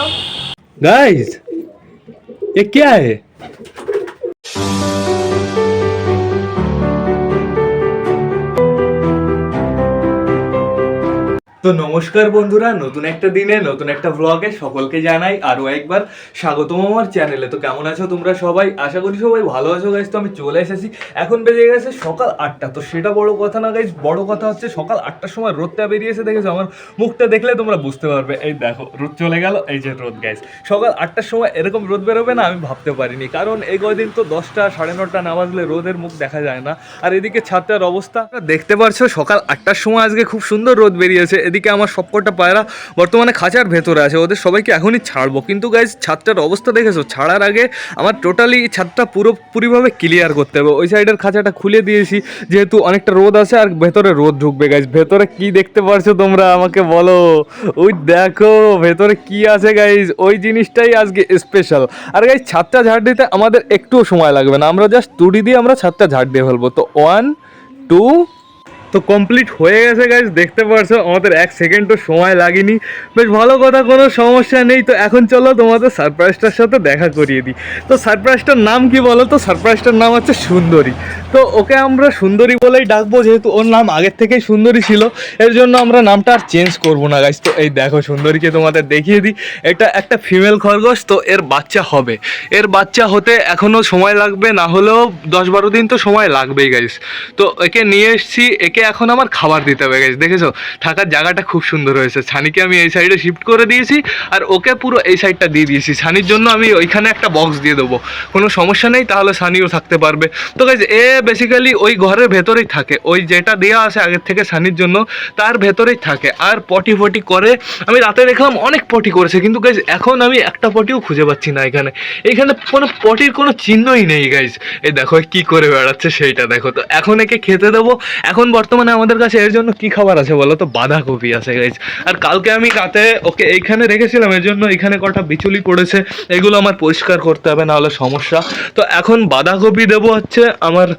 तो गाइस ये क्या है তো নমস্কার বন্ধুরা, নতুন একটা দিনে, নতুন একটা ব্লগে সকলকে জানাই আরও একবার স্বাগতম আমার চ্যানেলে তো কেমন আছো তোমরা সবাই? আশা করি সবাই ভালো আছো গাইজ তো আমি চলে এসেছি। এখন বেজে গেছে সকাল আটটা। তো সেটা বড় কথা না গাইজ বড় কথা হচ্ছে সকাল আটটার সময় রোদটা বেরিয়েছে দেখেছ? আমার মুখটা দেখলে তোমরা বুঝতে পারবে। এই দেখো, রোদ চলে গেল। এই যে রোদ গাইজ সকাল আটটার সময় এরকম রোদ বেরোবে না, আমি ভাবতে পারিনি। কারণ এই কদিন তো দশটা, সাড়ে নটা না বাজলে রোদের মুখ দেখা যায় না। আর এদিকে ছাত্রের অবস্থা। দেখতে পারছ, সকাল আটটার সময় আজকে খুব সুন্দর রোদ বেরিয়েছে। এদিকে আমার সবকটা পায়রা বর্তমানে খাঁচার ভেতরে আছে, ওদের সবাইকে এখনই ছাড়বো। কিন্তু গাইজ ছাদটার অবস্থা দেখেছ? ছাড়ার আগে আমার টোটালি ছাদটা পুরোপুরিভাবে ক্লিয়ার করতে হবে। ওই সাইডের খাঁচাটা খুলে দিয়েছি, যেহেতু অনেকটা রোদ আছে আর ভেতরে রোদ ঢুকবে গাইজ ভেতরে কি দেখতে পারছ তোমরা? আমাকে বলো। ওই দেখো, ভেতরে কি আছে গাইজ ওই জিনিসটাই আজকে স্পেশাল আর গাইজ ছাদটা ঝাড় দিতে আমাদের একটুও সময় লাগবে না। আমরা জাস্ট তুড়ি দিয়ে আমরা ছাদটা ঝাড় দিয়ে ফেলব। তো ওয়ান টু তো কমপ্লিট হয়ে গেছে গাইজ দেখতে পারছ, আমাদের এক সেকেন্ডও সময় লাগেনি। বেশ ভালো কথা, কোনো সমস্যা নেই। তো এখন চলো তোমাদের সারপ্রাইজটার সাথে দেখা করিয়ে দিই। তো সারপ্রাইজটার নাম কি বলো? তো সারপ্রাইজটার নাম হচ্ছে সুন্দরী। তো ওকে আমরা সুন্দরী বলেই ডাকবো, যেহেতু ওর নাম আগের থেকেই সুন্দরী ছিল, এর জন্য আমরা নামটা আর চেঞ্জ করব না গাইজ তো এই দেখো, সুন্দরীকে তোমাদের দেখিয়ে দিই। এটা একটা ফিমেল খরগোশ, তো এর বাচ্চা হবে। এর বাচ্চা হতে এখনও সময় লাগবে, না হলেও দশ বারো দিন তো সময় লাগবেই গাইজ তো একে নিয়ে এসেছি, একে এখন আমার খাবার দিতে হবে গাইজ দেখেছ? থাকার জায়গাটা খুব সুন্দর হয়েছে। ছানিকে আমি এই সাইডে শিফট করে দিয়েছি, আর ওকে পুরো এই সাইডটা দিয়ে দিয়েছি। ছানির জন্য আমি ওইখানে একটা বক্স দিয়ে দেবো। কোনো সমস্যা নেই, তাহলে সানিও থাকতে পারবে। তো গাইজ এ বেসিক্যালি ওই ঘরের ভেতরেই থাকে। ওই যেটা দেওয়া আছে আগের থেকে সানির জন্য, তার ভেতরেই থাকে। আর পটি ফটি করে, আমি রাতে দেখলাম অনেক পটি করেছে, কিন্তু গাইজ এখন আমি একটা পটিও খুঁজে পাচ্ছি না এখানে। এখানে কোনো পটির কোনো চিহ্নই নেই গাইজ এই দেখো কি করে বেড়াচ্ছে সেইটা দেখো। তো এখন একে খেতে দেবো। এখন বর্তমানে আমাদের কাছে এর জন্য কি খাবার আছে বলো তো? বাঁধাকপি আছে গাইজ আর কালকে আমি রাতে ওকে এইখানে রেখেছিলাম, এর জন্য এখানে কটা বিচুলি পড়েছে। এগুলো আমার পরিষ্কার করতে হবে না হলে সমস্যা। তো এখন বাঁধাকপি দেবো হচ্ছে আমার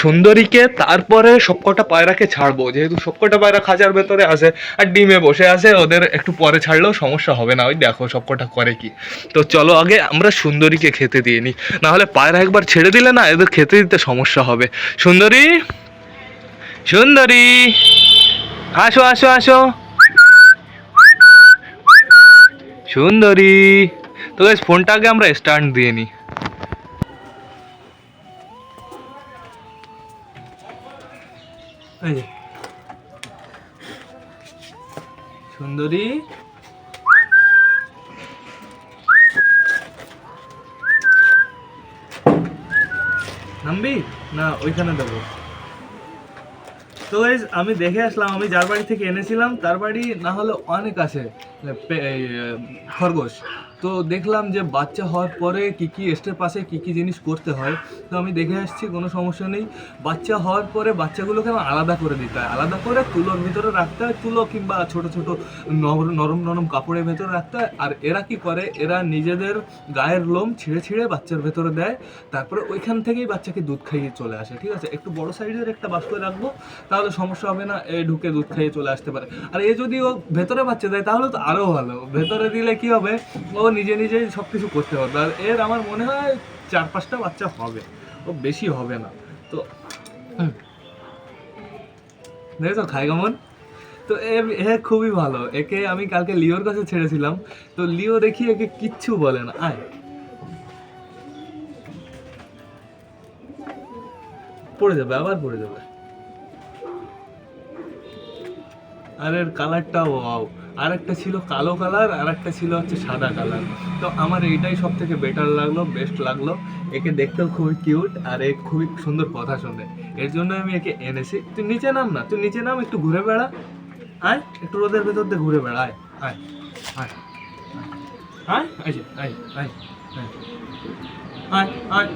সুন্দরীকে তারপরে সবকটা পায়রাকে ছাড়বো। যেহেতু সবকটা পায়রা খাঁচার ভেতরে আছে আর ডিমে বসে আছে, ওদের একটু পরে ছাড়লেও সমস্যা হবে না। ওই দেখো সবকটা করে কি। তো চলো আগে আমরা সুন্দরীকে খেতে দিয়ে নিই নাহলে পায়রা একবার ছেড়ে দিলে না এদের খেতে দিতে সমস্যা হবে। সুন্দরী? সুন্দরী? আসো আসো আসো। সুন্দরী। তো গাইস ফোনটাকে আমরা স্ট্যান্ড দিয়ে নিই এই। সুন্দরী। নামবি? না, ওইখানে দেবো। তো গাইজ আমি দেখে আসলাম, আমি যার বাড়ি থেকে এনেছিলাম, তার বাড়ি না হলে অনেক আছে। খরগোশ। তো দেখলাম যে বাচ্চা হওয়ার পরে কি কি স্টেপ আছে, কি কি জিনিস করতে হয়। তো আমি দেখে আসছি, কোনো সমস্যা নেই। বাচ্চা হওয়ার পরে বাচ্চাগুলোকে আমার আলাদা করে দিতে হয়। আলাদা করে তুলোর ভিতরে রাখতে হয়, তুলো কিংবা ছোট ছোট নরম নরম কাপড়ের ভেতরে রাখতে হয়। আর এরা কি করে, এরা নিজেদের গায়ের লোম ছিঁড়ে ছিঁড়ে বাচ্চার ভেতরে দেয়। তারপরে ওইখান থেকেই বাচ্চাকে দুধ খাইয়ে চলে আসে, ঠিক আছে? একটু বড় সাইজের একটা বাস্কে রাখব, তাহলে সমস্যা হবে না, এ ঢুকে দুধ খাইয়ে চলে আসতে পারে। আর এ যদি ও ভেতরে বাচ্চা দেয়, তাহলে তো আরও ভালো। ভেতরে দিলে কি হবে? ও নিজে নিজেই সব কিছু করতে পারবে আর এর আমার মনে হয় চার পাঁচটা বাচ্চা হবে। ও বেশি হবে না। তো। দেখেছ খাই কেমন তো এ এ খুবই ভালো। একে আমি কালকে লিওর কাছে ছেড়েছিলাম। তো লিও দেখি একে কিচ্ছু বলে না। আয়। পড়ে যাবে, আবার পড়ে যাবে। আর এর কালারটাও আর একটা ছিল কালো কালার আর একটা ছিল হচ্ছে সাদা কালার। তো আমার এইটাই সব থেকে বেটার লাগল বেস্ট লাগল। একে দেখতেও খুবই কিউট আর এ খুবই সুন্দর কথা শোনে। এর জন্য আমি একে এনেছি। তুই নিচে নাম না, তুই নিচে নাম, একটু ঘুরে বেড়া। আয়, একটু রোদের ভেতর দিয়ে ঘুরে বেড়া, আয় আয় আয় আয় আয় আয় আয় আয় আয়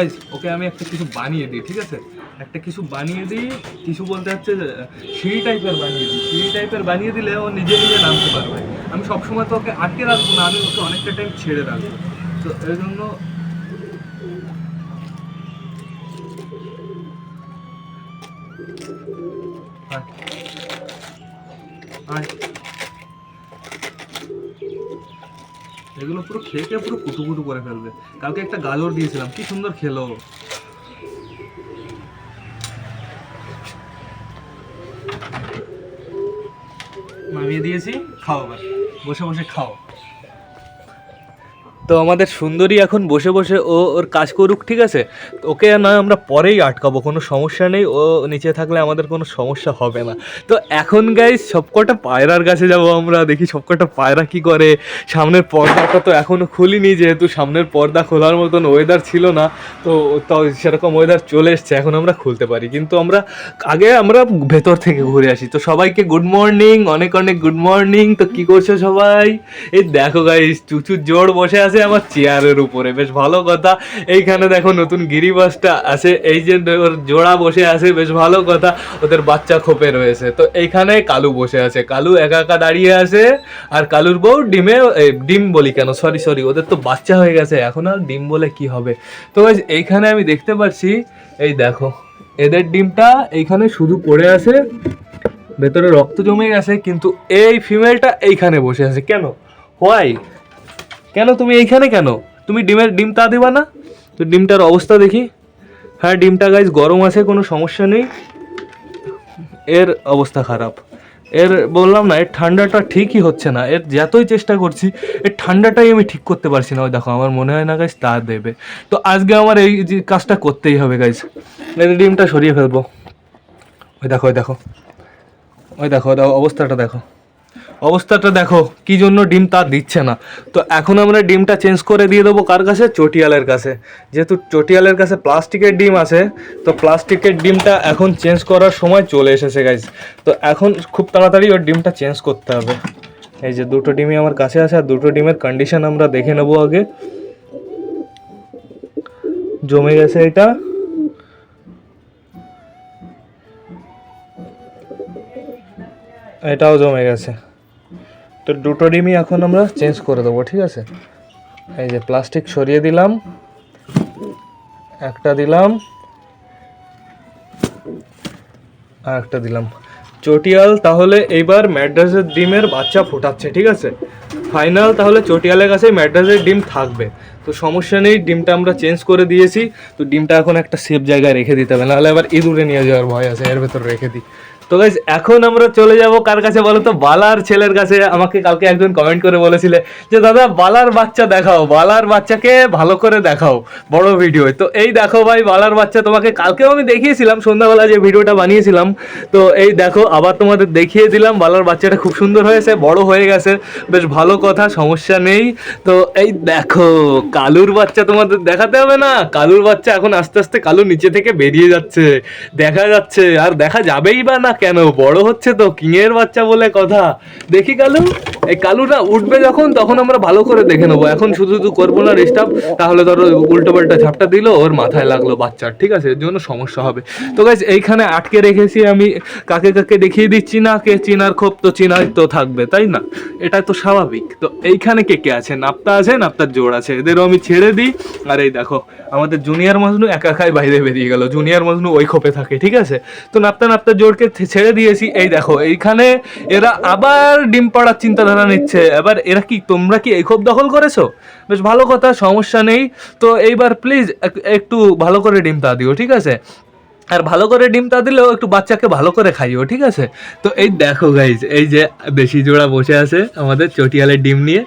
আয় ওকে আমি একটা কিছু বানিয়ে দিই, ঠিক আছে? একটা কিছু বানিয়ে দিই, কিছু বলতে হচ্ছে সিঁড়ি টাইপের বানিয়ে দিই। সিঁড়ি টাইপের বানিয়ে দিলে ও নিজে নিজে নামতে পারবে। আমি সবসময় তো ওকে আটকে রাখব না, আমি ওকে অনেকটা টাইম ছেড়ে রাখব। তো এর জন্য। এগুলো পুরো খেয়ে পুরো কুটু কুটু করে ফেলবে। কালকে একটা গাজর দিয়েছিলাম, কি সুন্দর খেলো। নামিয়ে দিয়েছি খাও এবার। বসে বসে খাও। তো আমাদের সুন্দরী এখন বসে বসে, ও ওর কাজ করুক, ঠিক আছে? ওকে নয়, আমরা পরেই আটকাবো, কোনো সমস্যা নেই, ও নিচে থাকলে আমাদের কোনো সমস্যা হবে না। তো এখন গাইজ সবকটা পায়রার কাছে যাব আমরা, দেখি সবকটা পায়রা কি করে। সামনের পর্দাটা তো এখনও খুলিনি, যেহেতু সামনের পর্দা খোলার মতন ওয়েদার ছিল না, তো তো সেরকম ওয়েদার চলে এসছে, এখন আমরা খুলতে পারি। কিন্তু আমরা, আগে আমরা ভেতর থেকে ঘুরে আসি। তো সবাইকে গুড মর্নিং অনেক অনেক গুড মর্নিং তো কি করছ সবাই? এই দেখো গাইস চুচু জোর বসে আছে আমার চেয়ারের উপরে। বেশ ভালো কথা। এইখানে দেখো নতুন গিরিবাসটা আছে। এই যে ওর জোড়া বসে আছে, বেশ ভালো কথা। ওদের বাচ্চা খোপে রয়েছে। তো এইখানে কালু বসে আছে। কালু একা একা দাঁড়িয়ে আছে। আর কালুর বউ ডিমে ডিম বলি কেন? সরি সরি ওদের তো বাচ্চা হয়ে গেছে। এখন আর ডিম বলে কি হবে? তো এইখানে আমি দেখতে পাচ্ছি, এই দেখো, এদের ডিমটা এইখানে শুধু পড়ে আছে। ভেতরে রক্ত জমে গেছে, কিন্তু এই ফিমেলটা এইখানে বসে আছে। কেন? হোয়াই কেন? তুমি এইখানে কেন? তুমি ডিমের ডিম তা দিবা না? তো ডিমটার অবস্থা দেখি। হ্যাঁ ডিমটা গাইজ গরম আছে, কোনো সমস্যা নেই। এর অবস্থা খারাপ। এর বললাম না, এর ঠান্ডাটা ঠিকই হচ্ছে না। এর যতই চেষ্টা করছি, এর ঠান্ডাটাই আমি ঠিক করতে পারছি না। ওই দেখো, আমার মনে হয় না গাইজ তা দেবে। তো আজকে আমার এই কাজটা করতেই হবে গাইজ এর ডিমটা সরিয়ে ফেলব। ওই দেখো ওই দেখো। ওই দেখো ওই দেখো, অবস্থাটা দেখো। অবস্থাটা দেখো, কি জন্য ডিম তার দিচ্ছে না। তো এখন আমরা ডিমটা চেঞ্জ করে দিয়ে দেবো কার কাছে? চটিয়ালের কাছে। যেহেতু চটিয়ালের কাছে প্লাস্টিকের ডিম আছে, তো প্লাস্টিকের ডিমটা এখন চেঞ্জ করার সময় চলে এসেছে গাইজ তো এখন খুব তাড়াতাড়ি ওর ডিমটা চেঞ্জ করতে হবে। এই যে দুটো ডিমই আমার কাছে আছে, আর দুটো ডিমের কন্ডিশন আমরা দেখে নেব আগে। জমে গেছে এটা। এটাও জমে গেছে। তো দুটো ডিমই এখন আমরা চেঞ্জ করে দেবো, ঠিক আছে? এই যে প্লাস্টিক সরিয়ে দিলাম, একটা দিলাম, আর একটা দিলাম। চটিয়াল তাহলে এইবার ম্যাড্রাসের ডিমের বাচ্চা ফোটাচ্ছে, ঠিক আছে? ফাইনাল তাহলে চটিয়ালের কাছে ম্যাড্রাসের ডিম থাকবে। তো সমস্যা নেই, ডিমটা আমরা চেঞ্জ করে দিয়েছি। তো ডিমটা এখন একটা সেফ জায়গায় রেখে দিতে হবে, নাহলে আবার ইঁদুরে নিয়ে যাওয়ার ভয় আছে, এর ভেতর রেখে দিই। তো গাইজ এখন আমরা চলে যাব কার কাছে বলো তো? বালার ছেলের কাছে। আমাকে কালকে একজন কমেন্ট করে বলেছিলে যে, দাদা, বালার বাচ্চা দেখাও। বালার বাচ্চাকে ভালো করে দেখাও বড় ভিডিও তো এই দেখো ভাই, বালার বাচ্চা তোমাকে কালকেও আমি দেখিয়েছিলাম, সন্ধ্যাবেলা যে ভিডিওটা বানিয়েছিলাম। তো এই দেখো, আবার তোমাদের দেখিয়ে দিলাম, বালার বাচ্চাটা খুব সুন্দর হয়েছে, বড় হয়ে গেছে। বেশ ভালো কথা, সমস্যা নেই। তো এই দেখো, কালুর বাচ্চা তোমাদের দেখাতে হবে না? কালুর বাচ্চা এখন আস্তে আস্তে কালু নিচে থেকে বেরিয়ে যাচ্ছে। দেখা যাচ্ছে, আর দেখা যাবেই বা না কেন? বড় হচ্ছে তো, কিংয়ের বাচ্চা বলে কথা। দেখি কালু, এই কালুটা উঠবে যখন, তখন আমরা ভালো করে দেখে নেব। এখন শুধু শুধু করব না ডিস্টার্ব তাহলে ধরো উল্টো পাল্টা ঝাপটা দিল, ওর মাথায় লাগল বাচ্চার ঠিক আছে? এর জন্য সমস্যা হবে। তো গাইজ এইখানে আটকে রেখেছি আমি। কাকে কাকে দেখিয়ে দিচ্ছি না, কে চিনার ক্ষোভ তো চিনার তো থাকবে, তাই না? এটা তো স্বাভাবিক। তো এইখানে কে কে আছে? নাপ্তা আছে, নাপ্তার জোর আছে। এদেরও আমি ছেড়ে দিই। আর এই দেখো, আমাদের জুনিয়র মজনু একা একাই বাইরে বেরিয়ে গেল। জুনিয়র মজনু ওই খোপে থাকে, ঠিক আছে? তো নাপ্তা, নাপ্তার জোরকে ছেড়ে দিয়েছি। এই দেখো, এইখানে এরা আবার ডিম পাড়ার চিন্তাধারা নিচ্ছে। এবার এরা কি, তোমরা কি এই ক্ষোভ দখল করেছ? বেশ ভালো কথা, সমস্যা নেই। তো এইবার প্লিজ একটু ভালো করে ডিম তা দিও, ঠিক আছে? আর ভালো করে ডিম তা দিলেও একটু বাচ্চাকে ভালো করে খাইও, ঠিক আছে? তো এই দেখো গাইজ এই যে দেশি জোড়া বসে আছে আমাদের চটিয়ালের ডিম নিয়ে।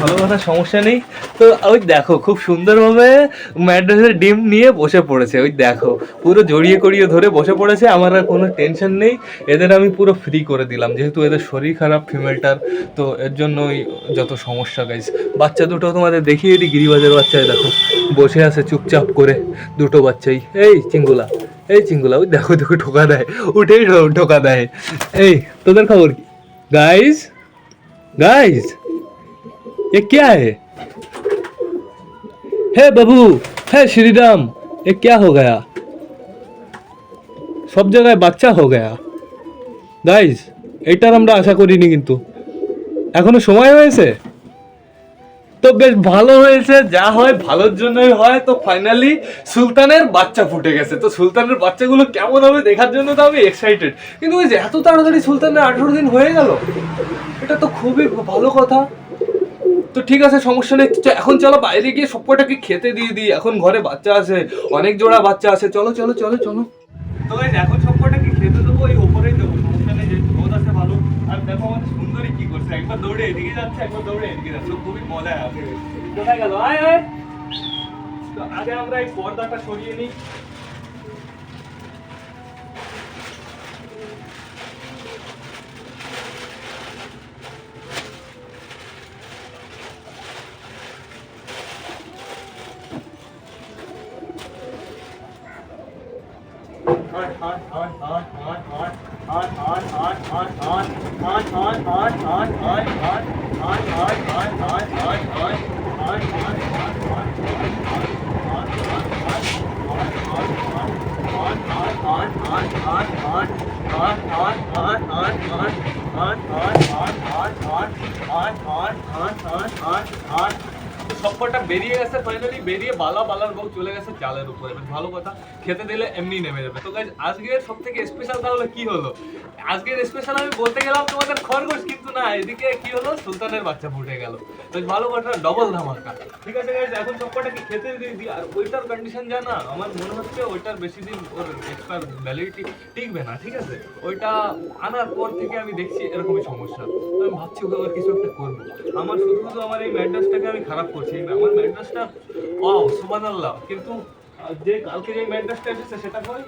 ভালো কথা, সমস্যা নেই। তো ওই দেখো, খুব সুন্দরভাবে ম্যাড্রাসের ডিম নিয়ে বসে পড়েছে, ওই দেখো। পুরো জড়িয়ে করিয়ে ধরে বসে পড়েছে, আমার আর কোনো টেনশন নেই। এদের আমি পুরো ফ্রি করে দিলাম, যেহেতু এদের শরীর খারাপ ফিমেলটার তো এর জন্যই যত সমস্যা গাইজ বাচ্চা দুটো তোমাদের দেখিয়ে দিই, গিরিবাজের বাচ্চায় দেখো। বসে আছে চুপচাপ করে, দুটো বাচ্চাই। এই, চিঙ্গুলা। এই চিঙ্গুলা ওই দেখো দেখো ঠোকা দেয় উঠেই ঠো- ঠোকা দেয় এই তোদের খবর কি গাইজ গাইজ ये क्या है हे बाबू हे श्री राम ये क्या हो गया সব জায়গায় বাচ্চা হয়ে গয়া গাইজ এটার আমরা আশা করিনি কিন্তু এখনো সময় হয়েছে তো বেশ ভালো হয়েছে, যা হয় ভালোর জন্যই হয়। তো ফাইনালি সুলতানের বাচ্চা ফুটে গেছে। তো সুলতানের বাচ্চাগুলো কেমন হবে দেখার জন্য তো আমি এক্সাইটেড কিন্তু ওই যে এত তাড়াতাড়ি সুলতানের আঠেরো দিন হয়ে গেল, এটা তো খুবই ভালো কথা। তো ঠিক আছে, সমস্যা নেই। এখন চলো বাইরে গিয়ে সবকটাকে খেতে দিয়ে দিই। এখন ঘরে বাচ্চা আছে, অনেক জোড়া বাচ্চা আছে। চলো চলো চলো চলো। তো এখন সবকটাকে খেতে দেবো এই ওপরেই দেবো সমস্যা নেই যেহেতু রোদ আছে ভালো আর দেখো আমাদের কি করছে? একবার দৌড়ে এদিকে যাচ্ছে একবার দৌড়ে এদিকে যাচ্ছে। খুবই মজা আছে। কোথায় গেল আয় আয়। তো আগে আমরা এই পর্দাটা সরিয়ে নিই। বেরিয়ে বালা বালার বউ চলে গেছে চালের উপরে। ভালো কথা। খেতে দিলে এমনি নেমে যাবে। তো গাইজ আজকের সব থেকে স্পেশাল তাহলে কি হলো? আজকের স্পেশাল আমি বলতে গেলাম তোমাদের খরগোশ কিন্তু না, এদিকে কি হলো? সুলতানের বাচ্চা ফুটে গেল। বেশ ভালো কথা ডবল ধামাকা। ঠিক আছে গাইজ এখন সবকটা কি খেতে দিয়ে দিই? আর ওইটার কন্ডিশন যা না, আমার মনে হচ্ছে ওইটার বেশি দিন ওর এক্সপায়ার ভ্যালিডিটি টিকবে না, ঠিক আছে? ওইটা আনার পর থেকে আমি দেখছি এরকমই সমস্যা। আমি ভাবছি ওকে আবার কিছু একটা করব। আমার শুধু শুধু আমার এই ম্যাড্রাসটাকে আমি খারাপ করছি। আমার ম্যাড্রাসটা ও সুবান আল্লাহ। কিন্তু যে কালকে যে ম্যাড্রাসটা এসেছে সেটা কই?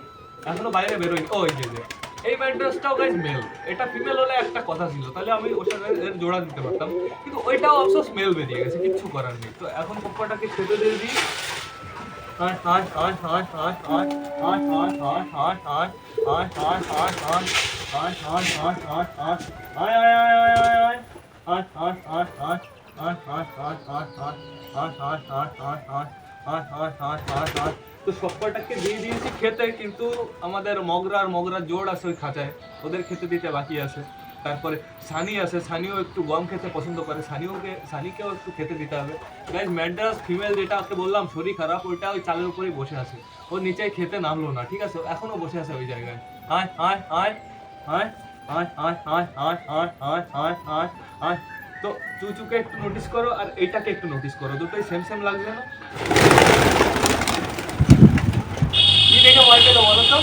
এখনও বাইরে বেরোয়নি। ও, এই যে যে। এই ম্যাট্রেসটাও গাইজ মেল এটা ফিমেল হলে একটা কথা ছিল তাহলে আমি ওর সাথে জোড়া দিতে পারতাম কিন্তু ওইটাও অফসোস মেল বেরিয়ে গেছে কিচ্ছু করার নেই তো এখন কুকুরটাকে খেতে দিয়ে দিই আয় আয় আয় আয় তো সবকটাকে দিয়ে দিয়েছি খেতে কিন্তু আমাদের মগরার মগরার জোর আছে ওই খাঁচায় ওদের খেতে দিতে বাকি আছে তারপরে সানি আছে সানিও একটু গম খেতে পছন্দ করে সানিওকে সানিকেও একটু খেতে দিতে হবে গাইজ ম্যাড্রাস ফিমেল যেটা ওকে বললাম শরীর খারাপ ওইটা ওই চালের উপরেই বসে আছে ও নিচে খেতে নামলো না ঠিক আছে এখনও বসে আছে ওই জায়গায় আয় আয় আয় আয় আয় আয় আয় আয় আয় আয় আয় আয় আয় তো চুচুকে একটু নোটিস করো আর এইটাকে একটু নোটিস করো দুটোই সেম সেম লাগছে না ভয় বলো তো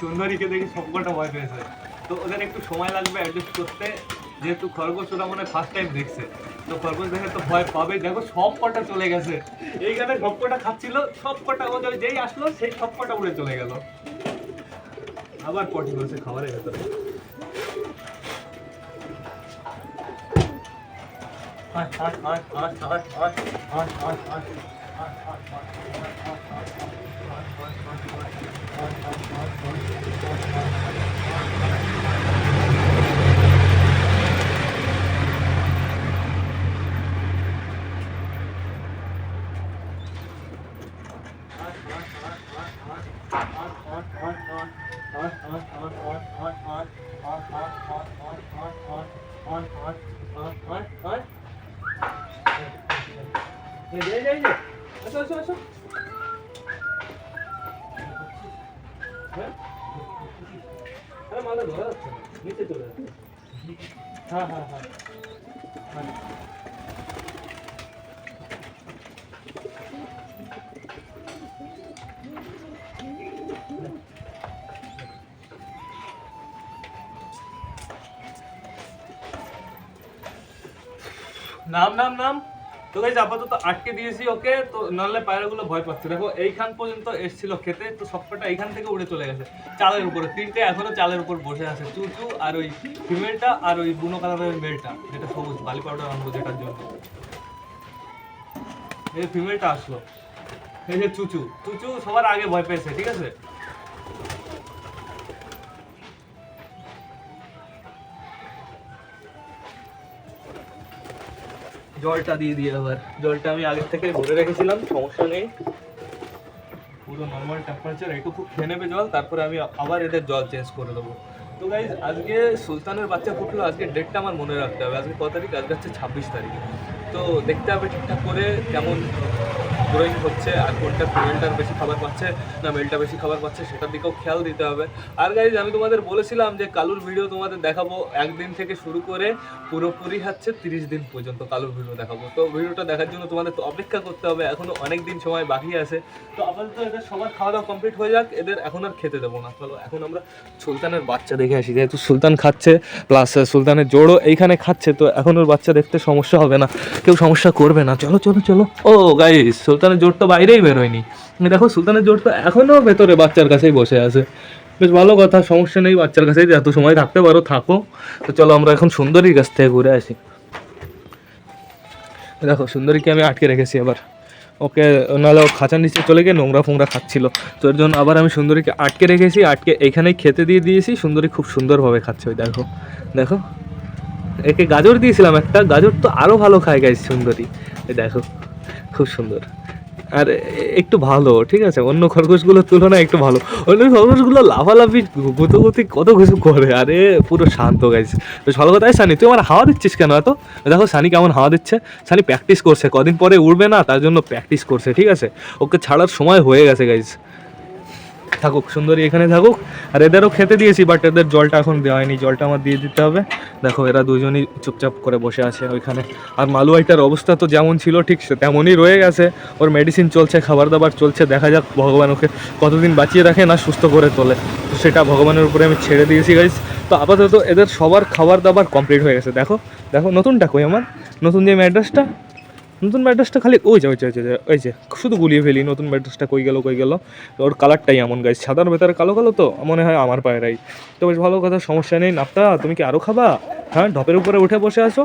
সুন্দরীকে দেখে সবকটা ভয় পেয়েছে তো ওদের একটু সময় লাগবে অ্যাডজাস্ট করতে যেহেতু খরগোশ ওরা মনে ফার্স্ট টাইম দেখছে তো খরগোশ দেখে তো ভয় পাবে দেখো সব কটা চলে গেছে এইখানে সব কটা খাচ্ছিল সব কটা ওদের যেই আসলো সেই সব কটা উড়ে চলে গেল আবার পটি করছে খাবারের ভেতরে আয়, আয়, আয়, আয়, এই যে, Hey, hey, hey, hey. Aso, aso, aso. नाम नाम नाम তো গাইজ আপাতত আটকে দিয়েছি ওকে তো নাহলে পায়রাগুলো ভয় পাচ্ছে। দেখো, এইখান পর্যন্ত এসছিল খেতে, তো সবকটা এইখান থেকে উড়ে চলে গেছে। চালের উপরে, তিনটে এখনও চালের উপর বসে আছে। চুচু আর ওই ফিমেলটা আর ওই বুনো কালারের মেলটা, যেটা সবুজ, বালি পাউডার আনব যেটার জন্য। এই ফিমেলটা আসলো। এই যে চুচু চুচু সবার আগে ভয় পেয়েছে, ঠিক আছে? জলটা দিয়ে দিয়ে আবার। জলটা আমি আগের থেকে ভরে রেখেছিলাম, সমস্যা নেই। পুরো নর্মাল টেম্পারেচার একটু খুব খেয়ে নেবে জল, তারপরে আমি আবার এদের জল চেঞ্জ করে দেবো। তো গাইজ আজকে সুলতানের বাচ্চা ফুটলো, আজকে ডেটটা আমার মনে রাখতে হবে। আজকে ক তারিখ? আজকে হচ্ছে ছাব্বিশ তারিখ। তো দেখতে হবে ঠিকঠাক করে কেমন গ্রোয়িং হচ্ছে আর কোনটা ফিমেলটার বেশি খাবার পাচ্ছে না মেলটা বেশি খাবার পাচ্ছে সেটার দিকেও খেয়াল দিতে হবে। আর গাইজ আমি তোমাদের বলেছিলাম যে কালুর ভিডিও তোমাদের দেখাবো একদিন থেকে শুরু করে পুরোপুরি হচ্ছে তিরিশ দিন পর্যন্ত কালুর ভিডিও দেখাবো। তো ভিডিওটা দেখার জন্য তোমাদের তো অপেক্ষা করতে হবে এখনও অনেক দিন সময় বাকি আছে। তো আপাতত এদের সবার খাওয়া দাওয়া কমপ্লিট হয়ে যাক, এদের এখন আর খেতে দেবো না। চলো, এখন আমরা সুলতানের বাচ্চা দেখে আসি, যেহেতু সুলতান খাচ্ছে প্লাস সুলতানের জোড়ও এইখানে খাচ্ছে, তো এখন ওর বাচ্চা দেখতে সমস্যা হবে না, কেউ সমস্যা করবে না। চলো চলো চলো। ও গাইস সুলতানের জোর তো বাইরেই বেরোয়নি। দেখো, সুলতানের জোর তো এখনও ভেতরে বাচ্চার কাছেই বসে আছে। বেশ ভালো কথা, সমস্যা নেই, বাচ্চার কাছেই এত সময় থাকতে পারো, থাকো। তো চলো আমরা এখন সুন্দরীর কাছ থেকে ঘুরে আসি। দেখো, সুন্দরীকে আমি আটকে রেখেছি এবার। ওকে, নাহলে ও খাঁচার নিচে চলে গিয়ে নোংরা ফোংরা খাচ্ছিল। তো এর জন্য আবার আমি সুন্দরীকে আটকে রেখেছি, আটকে এইখানেই খেতে দিয়ে দিয়েছি। সুন্দরী খুব সুন্দরভাবে খাচ্ছে ওই দেখো। দেখো, একে গাজর দিয়েছিলাম একটা, গাজর তো আরও ভালো খায় গাইস সুন্দরী। দেখো, খুব সুন্দর। আর একটু ভালো, ঠিক আছে? অন্য খরগোশগুলোর তুলনায় একটু ভালো। অন্য খরগোশগুলো লাফালাফি, গুতোগুতি কত কিছু করে। আরে, পুরো শান্ত গাইছে কথা। এই সানি, তুই আমার হাওয়া দিচ্ছিস কেন এত? দেখো, সানি কেমন হাওয়া দিচ্ছে। সানি প্র্যাকটিস করছে। কদিন পরে উড়বে না, তার জন্য প্র্যাকটিস করছে, ঠিক আছে? ওকে ছাড়ার সময় হয়ে গেছে গাইজ থাকুক, সুন্দরী এখানে থাকুক। আর এদেরও খেতে দিয়েছি বাট এদের জলটা এখন দেওয়া হয়নি, জলটা আমার দিয়ে দিতে হবে। দেখো, এরা দুজনই চুপচাপ করে বসে আছে ওইখানে। আর মালুয়াইটার অবস্থা তো যেমন ছিল, ঠিক তেমনই রয়ে গেছে। ওর মেডিসিন চলছে, খাবার দাবার চলছে, দেখা যাক ভগবান ওকে কতদিন বাঁচিয়ে রাখে না সুস্থ করে তোলে। তো সেটা ভগবানের উপরে আমি ছেড়ে দিয়েছি গাইজ তো আপাতত এদের সবার খাবার দাবার কমপ্লিট হয়ে গেছে, দেখো। দেখো, নতুনটা কই আমার? নতুন যে ম্যাড্রেসটা নতুন ম্যাড্রেসটা খালি ওই যে ওই যে ওই যে, শুধু গুলিয়ে ফেলি নতুন ম্যাড্রেসটা কই গেল কই গেল। ওর কালারটাই এমন গাইজ সাদার ভেতরে কালো কালো তো মনে হয় আমার পায়েরাই তো বেশ ভালো কথা সমস্যা নেই। নাপতা তুমি কি আরও খাবা? হ্যাঁ ঢপের উপরে উঠে বসে আছো?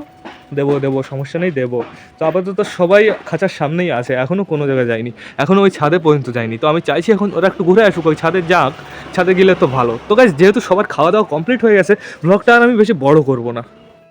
দেবো দেবো সমস্যা নেই দেবো। তো আপাতত সবাই খাঁচার সামনেই আছে এখনও কোনো জায়গায় যায়নি। এখনও ওই ছাদে পর্যন্ত যায়নি। তো আমি চাইছি এখন ওরা একটু ঘুরে আসুক ওই ছাদে যাক ছাদে গেলে তো ভালো। তো গাইজ যেহেতু সবার খাওয়া দাওয়া কমপ্লিট হয়ে গেছে ব্লগটা আর আমি বেশি বড় করব না।